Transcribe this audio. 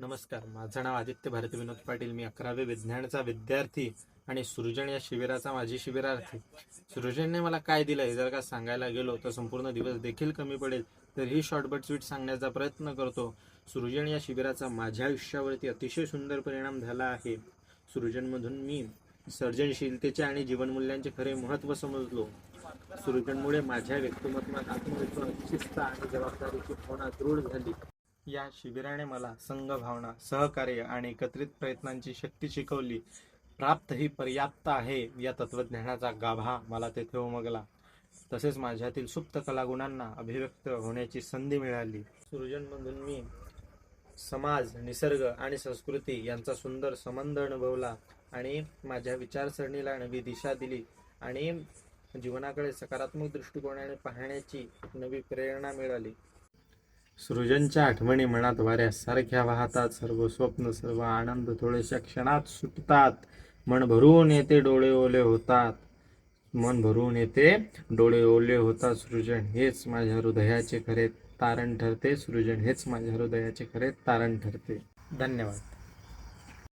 नमस्कार. माझं नाव आदित्य भारती विनोद पाटील. मी अकरावे विज्ञानचा विद्यार्थी आणि सृजन या शिबिराचा माझी शिबिरार्थी. सृजनने मला काय दिलं हे जर का सांगायला गेलो तर संपूर्ण दिवस देखील कमी पडेल. तर ही शॉर्टबट स्वीट सांगण्याचा प्रयत्न करतो. सृजन या शिबिराचा माझ्या आयुष्यावरती अतिशय सुंदर परिणाम झाला आहे. सृजनमधून मी सर्जनशीलतेचे आणि जीवनमूल्यांचे खरे महत्त्व समजलो. सृजनमुळे माझ्या व्यक्तिमत्वात आत्मविश्वास शिस्त आणि जबाबदारीची भावना दृढ झाली. या शिबिराने मला संघभावना सहकार्य आणि एकत्रित प्रयत्नांची शक्ती शिकवली. प्राप्त ही पर्याप्त आहे या तत्वज्ञानाचा गाभा मला तेथे उमगला. तसेच माझ्यातील सुप्त कलागुणांना अभिव्यक्त होण्याची संधी मिळाली. सृजनमधून मी समाज निसर्ग आणि संस्कृती यांचा सुंदर संबंध अनुभवला आणि माझ्या विचारसरणीला नवी दिशा दिली आणि जीवनाकडे सकारात्मक दृष्टिकोनाने पाहण्याची एक नवी प्रेरणा मिळाली. सृजनच्या आठवणी मनात वाऱ्यासारख्या वाहतात सर्व स्वप्न सर्व आनंद थोडेशा क्षणात सुटतात. मन भरून येते डोळे ओले होतात. मन भरून येते डोळे ओले होतात सृजन हेच माझ्या हृदयाचे खरे तारण ठरते सृजन हेच माझ्या हृदयाचे खरे तारण ठरते. धन्यवाद.